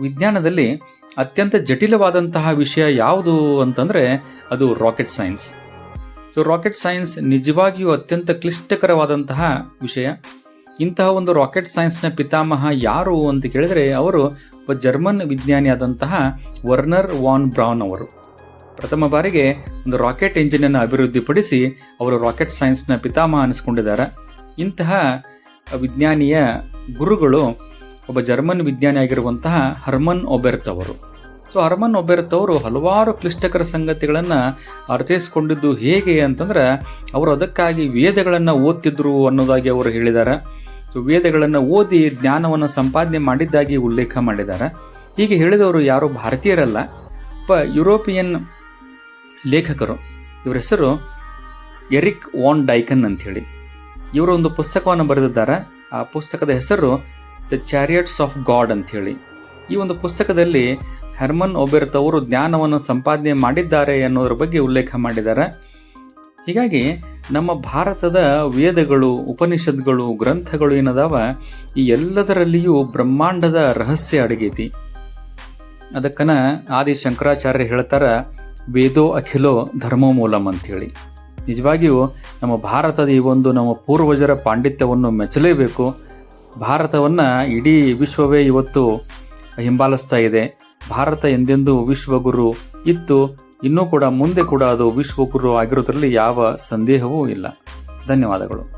ವಿಜ್ಞಾನದಲ್ಲಿ ಅತ್ಯಂತ ಜಟಿಲವಾದಂತಹ ವಿಷಯ ಯಾವುದು ಅಂತಂದರೆ ಅದು rocket science so rocket science ನಿಜವಾಗಿಯೂ ಅತ್ಯಂತ ಕ್ಲಿಷ್ಟಕರವಾದಂತಹ ವಿಷಯ. ಇಂತಹ ಒಂದು ರಾಕೆಟ್ ಸೈನ್ಸ್ನ ಪಿತಾಮಹ ಯಾರು ಅಂತ ಕೇಳಿದರೆ ಅವರು ಒಬ್ಬ ಜರ್ಮನ್ ವಿಜ್ಞಾನಿಯಾದಂತಹ ವರ್ನರ್ ವಾನ್ ಬ್ರೌನ್ ಅವರು. ಪ್ರಥಮ ಬಾರಿಗೆ ಒಂದು ರಾಕೆಟ್ ಇಂಜಿನನ್ನು ಅಭಿವೃದ್ಧಿಪಡಿಸಿ ಅವರು ರಾಕೆಟ್ ಸೈನ್ಸ್ನ ಪಿತಾಮಹ ಅನಿಸ್ಕೊಂಡಿದ್ದಾರೆ. ಇಂತಹ ವಿಜ್ಞಾನಿಯ ಗುರುಗಳು ಒಬ್ಬ ಜರ್ಮನ್ ವಿಜ್ಞಾನಿ ಆಗಿರುವಂತಹ ಹರ್ಮನ್ ಒಬೆರ್ತ್ ಅವರು. ಸೊ ಹರ್ಮನ್ ಒಬೆರ್ತ್ ಅವರು ಹಲವಾರು ಕ್ಲಿಷ್ಟಕರ ಸಂಗತಿಗಳನ್ನು ಅರ್ಥೈಸಿಕೊಂಡಿದ್ದು ಹೇಗೆ ಅಂತಂದ್ರೆ, ಅವರು ಅದಕ್ಕಾಗಿ ವೇದಗಳನ್ನು ಓದ್ತಿದ್ರು ಅನ್ನೋದಾಗಿ ಅವರು ಹೇಳಿದ್ದಾರೆ ಸೊ ವೇದಗಳನ್ನು ಓದಿ ಜ್ಞಾನವನ್ನು ಸಂಪಾದನೆ ಮಾಡಿದ್ದಾಗಿ ಉಲ್ಲೇಖ ಮಾಡಿದ್ದಾರೆ ಹೀಗೆ ಹೇಳಿದವರು ಯಾರು? ಭಾರತೀಯರಲ್ಲ. ಪ, ಯುರೋಪಿಯನ್ ಲೇಖಕರು. ಇವರ ಹೆಸರು ಎರಿಕ್ ವಾನ್ ಡೈಕನ್ ಅಂಥೇಳಿ ಇವರು ಒಂದು ಪುಸ್ತಕವನ್ನು ಬರೆದಿದ್ದಾರೆ. ಆ ಪುಸ್ತಕದ ಹೆಸರು ದ ಚಾರಿಯಟ್ಸ್ ಆಫ್ ಗಾಡ್ ಅಂಥೇಳಿ. ಈ ಒಂದು ಪುಸ್ತಕದಲ್ಲಿ ಹೆರ್ಮನ್ ಒಬೆರ್ತ್ ಅವರು ಜ್ಞಾನವನ್ನು ಸಂಪಾದನೆ ಮಾಡಿದ್ದಾರೆ ಅನ್ನೋದ್ರ ಬಗ್ಗೆ ಉಲ್ಲೇಖ ಮಾಡಿದ್ದಾರೆ. ಹೀಗಾಗಿ ನಮ್ಮ ಭಾರತದ ವೇದಗಳು ಉಪನಿಷತ್ಗಳು ಗ್ರಂಥಗಳು ಏನದಾವ, ಈ ಎಲ್ಲದರಲ್ಲಿಯೂ ಬ್ರಹ್ಮಾಂಡದ ರಹಸ್ಯ ಅಡಗೈತಿ. ಅದಕ್ಕನ ಆದಿ ಶಂಕರಾಚಾರ್ಯ ಹೇಳ್ತಾರ, ವೇದೋ ಅಖಿಲೋ ಧರ್ಮೋ ಮೂಲಂ ಅಂಥೇಳಿ. ನಿಜವಾಗಿಯೂ ನಮ್ಮ ಭಾರತದ ಈ ಒಂದು ನಮ್ಮ ಪೂರ್ವಜರ ಪಾಂಡಿತ್ಯವನ್ನು ಮೆಚ್ಚಲೇಬೇಕು. ಭಾರತವನ್ನು ಇಡೀ ವಿಶ್ವವೇ ಇವತ್ತು ಹಿಂಬಾಲಿಸ್ತಾ ಇದೆ. ಭಾರತ ಎಂದೆಂದೂ ವಿಶ್ವಗುರು ಇತ್ತು. ಇನ್ನೂ ಕೂಡ ಮುಂದೆ ಕೂಡ ಅದು ವಿಶ್ವಗುರು ಆಗಿರೋದ್ರಲ್ಲಿ ಯಾವ ಸಂದೇಹವೂ ಇಲ್ಲ. ಧನ್ಯವಾದಗಳು.